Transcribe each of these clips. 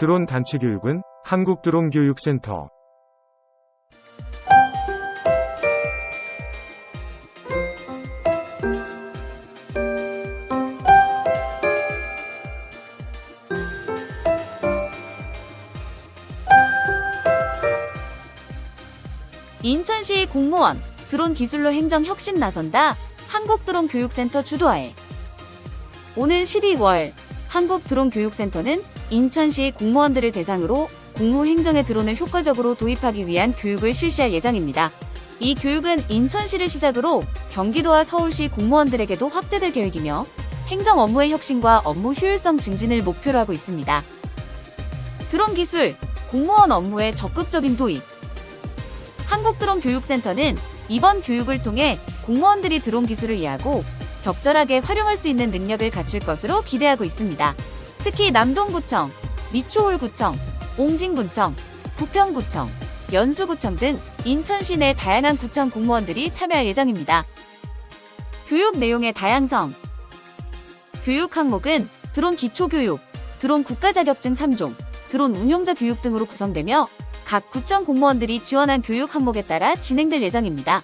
드론 단체 교육은 한국드론교육센터. 인천시 공무원 드론 기술로 행정 혁신 나선다. 한국드론교육센터 주도하에. 오는 12월 한국드론교육센터는 인천시 공무원들을 대상으로 공무 행정의 드론을 효과적으로 도입하기 위한 교육을 실시할 예정입니다. 이 교육은 인천시를 시작으로 경기도와 서울시 공무원들에게도 확대될 계획이며 행정 업무의 혁신과 업무 효율성 증진을 목표로 하고 있습니다. 드론 기술, 공무원 업무의 적극적인 도입, 한국드론교육센터는 이번 교육을 통해 공무원들이 드론 기술을 이해하고 적절하게 활용할 수 있는 능력을 갖출 것으로 기대하고 있습니다. 특히 남동구청, 미추홀구청, 옹진구청, 부평구청, 연수구청 등 인천시 내 다양한 구청 공무원들이 참여할 예정입니다. 교육 내용의 다양성 교육 항목은 드론 기초교육, 드론 국가자격증 3종, 드론 운용자 교육 등으로 구성되며 각 구청 공무원들이 지원한 교육 항목에 따라 진행될 예정입니다.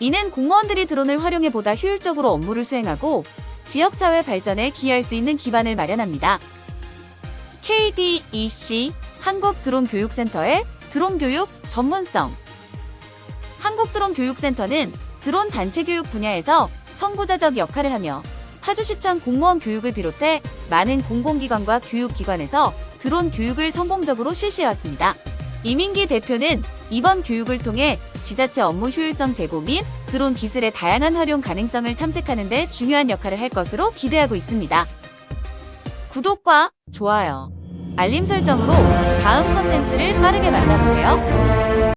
이는 공무원들이 드론을 활용해 보다 효율적으로 업무를 수행하고 지역사회 발전에 기여할 수 있는 기반을 마련합니다. KDEC 한국드론교육센터의 드론교육 전문성 한국드론교육센터는 드론 단체 교육 분야에서 선구자적 역할을 하며 파주시청 공무원 교육을 비롯해 많은 공공기관과 교육기관에서 드론 교육을 성공적으로 실시해왔습니다. 이민기 대표는 이번 교육을 통해 지자체 업무 효율성 제고 및 드론 기술의 다양한 활용 가능성을 탐색하는 데 중요한 역할을 할 것으로 기대하고 있습니다. 구독과 좋아요, 알림 설정으로 다음 컨텐츠를 빠르게 만나보세요.